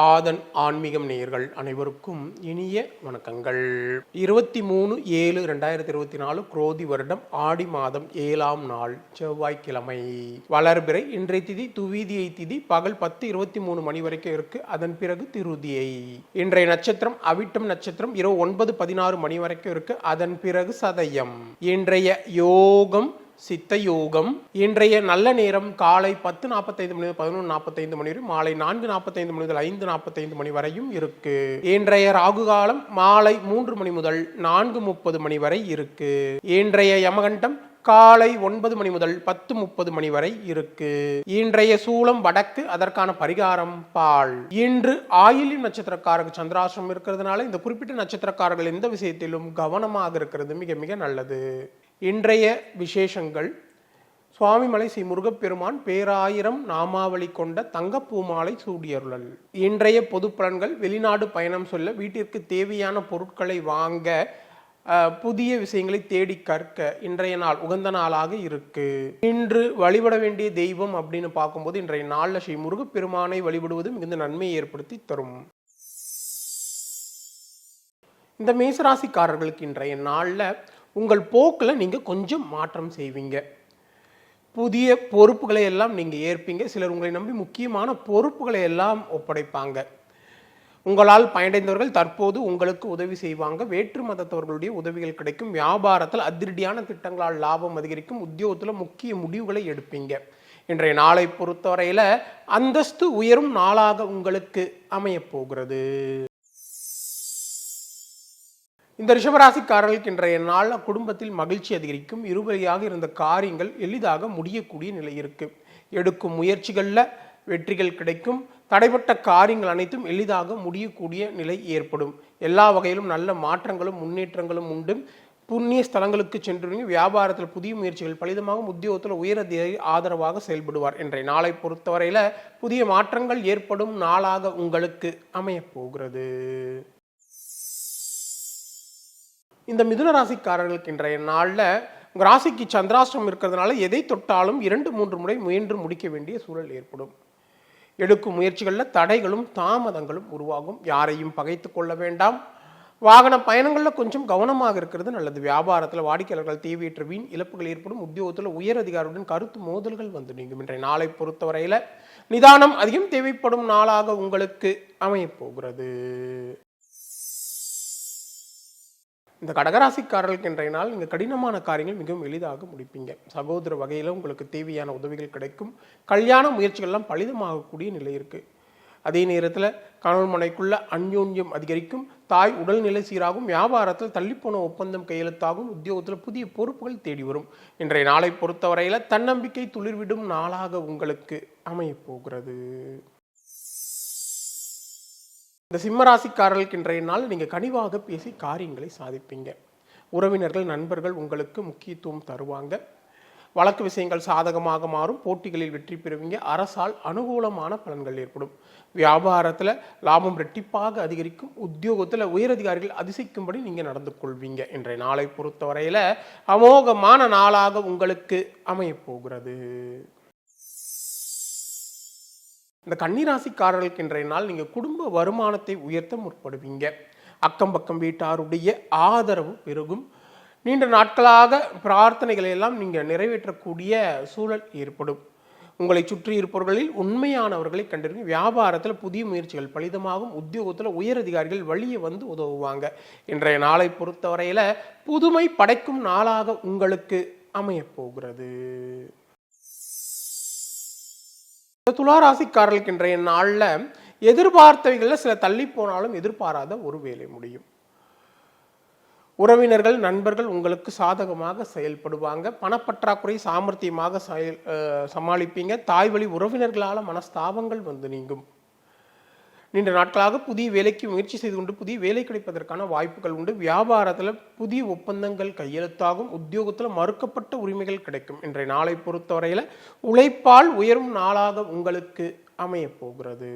ஆதன் ஆன்மீகம் நேயர்கள் அனைவருக்கும் இனிய வணக்கங்கள். இருபத்தி மூணு ஏழு ரெண்டாயிரத்தி இருபத்தி நாலு குரோதி வருடம் ஆடி மாதம் ஏழாம் நாள் செவ்வாய்க்கிழமை. வளர்பிறை இன்றைய திதி துவீதியை திதி பகல் பத்து இருபத்தி மூணு மணி வரைக்கும் இருக்கு. அதன் பிறகு திருதியை. இன்றைய நட்சத்திரம் அவிட்டம் நட்சத்திரம் இரவு ஒன்பது பதினாறு மணி வரைக்கும் இருக்கு. அதன் பிறகு சதயம். இன்றைய யோகம் சித்த யோகம் இன்றைய நல்ல நேரம் காலை பத்து நாற்பத்தைந்து மணி பதினொன்று நாற்பத்தைந்து மணி வரை மாலை நான்கு நாற்பத்தைந்து மணி முதல் ஐந்து நாற்பத்தைந்து மணி வரையும் இருக்கு. இன்றைய ராகு காலம் மாலை மூன்று மணி முதல் நான்கு முப்பது மணி வரை இருக்கு. இன்றைய யமகண்டம் காலை ஒன்பது மணி முதல் பத்து முப்பது மணி வரை இருக்கு. இன்றைய சூலம் வடக்கு அதற்கான பரிகாரம் பால். இன்று ஆயிலின் நட்சத்திரக்காரருக்கு சந்திராசிரம் இருக்கிறதுனால இந்த குறிப்பிட்ட நட்சத்திரக்காரர்கள் எந்த விஷயத்திலும் கவனமாக இருக்கிறது மிக மிக நல்லது. இன்றைய விசேஷங்கள். சுவாமிமலை ஸ்ரீ முருகப்பெருமான் பேராயிரம் நாமாவளி கொண்ட தங்கப்பூமாலை சூடியருளல். இன்றைய பொது பலன்கள் வெளிநாடு பயணம் சொல்ல வீட்டிற்கு தேவையான பொருட்களை வாங்க புதிய விஷயங்களை தேடி கற்க இன்றைய நாள் உகந்த நாளாக இருக்கு. இன்று வழிபட வேண்டிய தெய்வம் அப்படின்னு பார்க்கும்போது இன்றைய நாளில் ஸ்ரீ முருகப்பெருமானை வழிபடுவது மிகுந்த நன்மையை ஏற்படுத்தி தரும். இந்த மேசராசிக்காரர்களுக்கு இன்றைய நாளில் உங்கள் போக்கில் நீங்கள் கொஞ்சம் மாற்றம் செய்வீங்க. புதிய பொறுப்புகளை எல்லாம் நீங்கள் ஏற்பீங்க. சிலர் உங்களை நம்பி முக்கியமான பொறுப்புகளை எல்லாம் ஒப்படைப்பாங்க. உங்களால் பயனடைந்தவர்கள் தற்போது உங்களுக்கு உதவி செய்வாங்க. வேற்று மதத்தவர்களுடைய உதவிகள் கிடைக்கும். வியாபாரத்தில் அதிரடியான திட்டங்களால் லாபம் அதிகரிக்கும். உத்தியோகத்தில் முக்கிய முடிவுகளை எடுப்பீங்க. இன்றைய நாளை பொறுத்தவரையில் அந்தஸ்து உயரும் நாளாக உங்களுக்கு அமையப் போகிறது. இந்த ரிஷபராசிக்காரர்களுக்கு இன்றைய நாள் குடும்பத்தில் மகிழ்ச்சி அதிகரிக்கும். இருவழியாக இருந்த காரியங்கள் எளிதாக முடியக்கூடிய நிலை இருக்குது எடுக்கும் முயற்சிகளில் வெற்றிகள் கிடைக்கும். தடைப்பட்ட காரியங்கள் அனைத்தும் எளிதாக முடியக்கூடிய நிலை ஏற்படும். எல்லா வகையிலும் நல்ல மாற்றங்களும் முன்னேற்றங்களும் உண்டு. புண்ணிய ஸ்தலங்களுக்கு சென்று வியாபாரத்தில் புதிய முயற்சிகள் பலிதமாக உத்தியோகத்தில் உயரதிகாரி ஆதரவாக செயல்படுவார். என்ற நாளை பொறுத்தவரையில் புதிய மாற்றங்கள் ஏற்படும் நாளாக உங்களுக்கு அமையப் போகிறது. இந்த மிதுன ராசிக்காரர்களுக்கு இன்றைய நாளில் உங்கள் ராசிக்கு சந்திராஷ்டிரம் இருக்கிறதுனால எதை தொட்டாலும் இரண்டு மூன்று முறை முயன்று முடிக்க வேண்டிய சூழல் ஏற்படும். எடுக்கும் முயற்சிகளில் தடைகளும் தாமதங்களும் உருவாகும். யாரையும் பகைத்து கொள்ள வேண்டாம். வாகன பயணங்களில் கொஞ்சம் கவனமாக இருக்கிறது நல்லது. வியாபாரத்தில் வாடிக்கையாளர்கள் தேவையற்ற வீண் இழப்புகள் ஏற்படும். உத்தியோகத்தில் உயர் அதிகாரியுடன் கருத்து மோதல்கள் வந்து நீங்கும். இன்றைய நாளை பொறுத்தவரையில் நிதானம் அதிகம் தேவைப்படும் நாளாக உங்களுக்கு அமையப் போகிறது. இந்த கடகராசிக்காரர்களுக்கு இன்றைய நாள் நீங்கள் கடினமான காரியங்கள் மிகவும் எளிதாக முடிப்பீங்க. சகோதர வகையில் உங்களுக்கு தேவையான உதவிகள் கிடைக்கும். கல்யாண முயற்சிகள்லாம் பலிதமாகக்கூடிய நிலை இருக்குது அதே நேரத்தில் கணவன் மனைக்குள்ள அந்யோன்யம் அதிகரிக்கும். தாய் உடல்நிலை சீராகும். வியாபாரத்தில் தள்ளிப்போன ஒப்பந்தம் கையெழுத்தாகும். உத்தியோகத்தில் புதிய பொறுப்புகள் தேடி வரும். இன்றைய நாளை பொறுத்தவரையில் தன்னம்பிக்கை துளிர்விடும் நாளாக உங்களுக்கு அமையப் போகிறது. இந்த சிம்மராசிக்காரர்களுக்கு இன்றைய நாள் நீங்கள் கனிவாக பேசி காரியங்களை சாதிப்பீங்க. உறவினர்கள் நண்பர்கள் உங்களுக்கு முக்கியத்துவம் தருவாங்க. வழக்கு விஷயங்கள் சாதகமாக மாறும். போட்டிகளில் வெற்றி பெறுவீங்க. அரசால் அனுகூலமான பலன்கள் ஏற்படும். வியாபாரத்தில் லாபம் ரெட்டிப்பாக அதிகரிக்கும். உத்தியோகத்தில் உயரதிகாரிகள் அதிசயிக்கும்படி நீங்கள் நடந்து கொள்வீங்க. இன்றைய நாளை பொறுத்தவரையில் அமோகமான நாளாக உங்களுக்கு அமையப் போகிறது. இந்த கன்னிராசிக்காரர்களுக்கு இன்றைய நாள் நீங்கள் குடும்ப வருமானத்தை உயர்த்த முற்படுவீங்க. அக்கம் பக்கம் வீட்டாருடைய ஆதரவு பெருகும். நீண்ட நாட்களாக பிரார்த்தனைகளை எல்லாம் நீங்கள் நிறைவேற்றக்கூடிய சூழல் ஏற்படும். உங்களை சுற்றி இருப்பவர்களில் உண்மையானவர்களை கண்டிருக்கும் வியாபாரத்தில் புதிய முயற்சிகள் பலிதமாகும் உத்தியோகத்தில் உயரதிகாரிகள் வழியே வந்து உதவுவாங்க. இன்றைய நாளை பொறுத்தவரையில் புதுமை படைக்கும் நாளாக உங்களுக்கு அமையப் போகிறது துளாராசிக்காரர்களுக்கு இன்றைய நாளில் எதிர்பார்த்தவைகளில் சில தள்ளி போனாலும் எதிர்பாராத ஒரு வேலை முடியும். உறவினர்கள் நண்பர்கள் உங்களுக்கு சாதகமாக செயல்படுவாங்க. பணப்பற்றாக்குறை சாமர்த்தியமாக செயல் சமாளிப்பீங்க. தாய் வழி உறவினர்களால் மனஸ்தாபங்கள் வந்து நீங்கும். நீண்ட நாட்களாக புதிய வேலைக்கு முயற்சி செய்து கொண்டு புதிய வேலை கிடைப்பதற்கான வாய்ப்புகள் உண்டு. வியாபாரத்தில் புதிய ஒப்பந்தங்கள் கையெழுத்தாகும் உத்தியோகத்தில் மறுக்கப்பட்ட உரிமைகள் கிடைக்கும். இன்றைய நாளை பொறுத்தவரையில் உழைப்பால் உயரும் நாளாக உங்களுக்கு அமையப் போகிறது.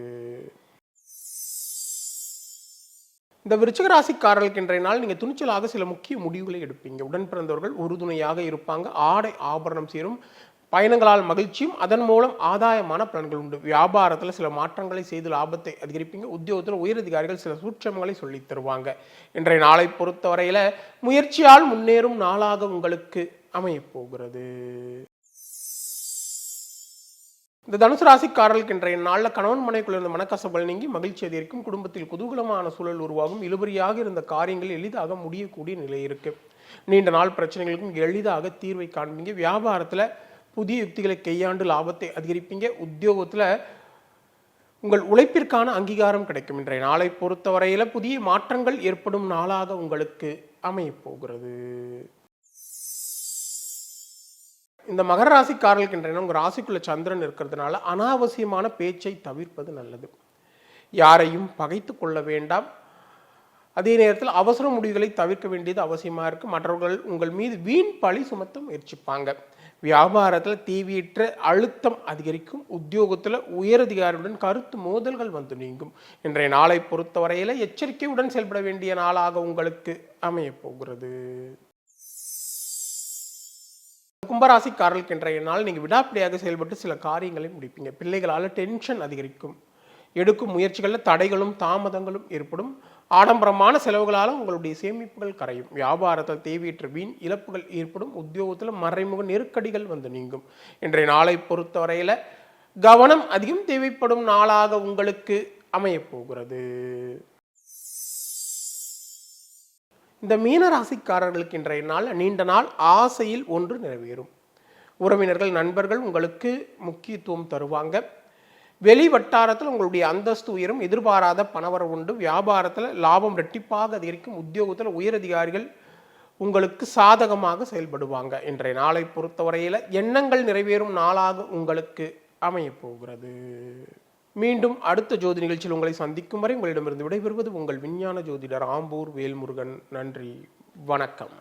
இந்த விருச்சிக ராசிக்காரர்களுக்கு இன்றைய நாள் நீங்கள் துணிச்சலாக சில முக்கிய முடிவுகளை எடுப்பீங்க. உடன் பிறந்தவர்கள் உறுதுணையாக இருப்பாங்க. ஆடை ஆபரணம் சேரும். பயணங்களால் மகிழ்ச்சியும் அதன் மூலம் ஆதாயமான பலன்கள் உண்டு. வியாபாரத்தில் சில மாற்றங்களை செய்து லாபத்தை அதிகரிப்பீங்க. உத்தியோகத்தில் உயரதிகாரிகள் சில சூட்சமங்களை சொல்லி தருவாங்க. இன்றைய நாளை பொறுத்தவரையில முயற்சியால் முன்னேறும் நாளாக உங்களுக்கு அமையப்போகிறது இந்த தனுசு ராசிக்காரர்களுக்கு இன்றைய நாளில் கணவன் மனைக்குள்ள இருந்த மனக்கசபல் நீங்கி மகிழ்ச்சி அதிகரிக்கும். குடும்பத்தில் குதூகலமான சூழல் உருவாகும். இழுபறியாக இருந்த காரியங்கள் எளிதாக முடியக்கூடிய நிலை இருக்கு. நீண்ட நாள் பிரச்சனைகளுக்கும் எளிதாக தீர்வை காண்பீங்க. வியாபாரத்தில் புதிய யுக்திகளை கையாண்டு லாபத்தை அதிகரிப்பீங்க. உத்தியோகத்தில் உங்கள் உழைப்பிற்கான அங்கீகாரம் கிடைக்கும். இன்றைய நாளை பொறுத்தவரையில் புதிய மாற்றங்கள் ஏற்படும் நாளாக உங்களுக்கு அமையப்போகிறது இந்த மகர ராசிக்காரர்களுக்கு இன்றைய உங்கள் ராசிக்குள்ள சந்திரன் இருக்கிறதுனால அனாவசியமான பேச்சை தவிர்ப்பது நல்லது. யாரையும் பகைத்து கொள்ள வேண்டாம். அதே நேரத்தில் அவசர முடிவுகளை தவிர்க்க வேண்டியது அவசியமாக இருக்குது மற்றவர்கள் உங்கள் மீது வீண் பழி சுமத்த முயற்சிப்பாங்க. வியாபாரத்தில் தீவியற்ற அழுத்தம் அதிகரிக்கும். உத்தியோகத்தில் உயரதிகாரியுடன் கருத்து மோதல்கள் வந்து நீங்கும். இன்றைய நாளை பொறுத்தவரையில் எச்சரிக்கையுடன் செயல்பட வேண்டிய நாளாக உங்களுக்கு அமையப்போகிறது கும்பராசிக்காரர்களுக்கு இன்றைய நாள் நீங்கள் விடாப்பிடியாக செயல்பட்டு சில காரியங்களை முடிப்பீங்க. பிள்ளைகளால் டென்ஷன் அதிகரிக்கும். எடுக்கும் முயற்சிகளில் தடைகளும் தாமதங்களும் ஏற்படும். ஆடம்பரமான செலவுகளால் உங்களுடைய சேமிப்புகள் கரையும். வியாபாரத்தில் தேவையற்ற வீண் இழப்புகள் ஏற்படும். உத்தியோகத்தில் மறைமுக நெருக்கடிகள் வந்து நீங்கும். இன்றைய நாளை பொறுத்தவரையில் கவனம் அதிகம் தேவைப்படும் நாளாக உங்களுக்கு அமையப்போகிறது இந்த மீன ராசிக்காரர்களுக்கு இன்றைய நாள் நீண்ட நாள் ஆசையில் ஒன்று நிறைவேறும். உறவினர்கள் நண்பர்கள் உங்களுக்கு முக்கியத்துவம் தருவாங்க. வெளி வட்டாரத்தில் உங்களுடைய அந்தஸ்து உயரும் எதிர்பாராத பணவரவு உண்டு. வியாபாரத்தில் லாபம் ரெட்டிப்பாக அதிகரிக்கும். உத்தியோகத்தில் உயரதிகாரிகள் உங்களுக்கு சாதகமாக செயல்படுவாங்க. இன்றைய நாளை பொறுத்தவரையில் எண்ணங்கள் நிறைவேறும் நாளாக உங்களுக்கு அமையப்போகிறது. மீண்டும் அடுத்த ஜோதி நிகழ்ச்சியில் உங்களை சந்திக்கும் வரை உங்களிடமிருந்து விடைபெறுவது உங்கள் விஞ்ஞான ஜோதிடர் ஆம்பூர் வேல்முருகன். நன்றி. வணக்கம்.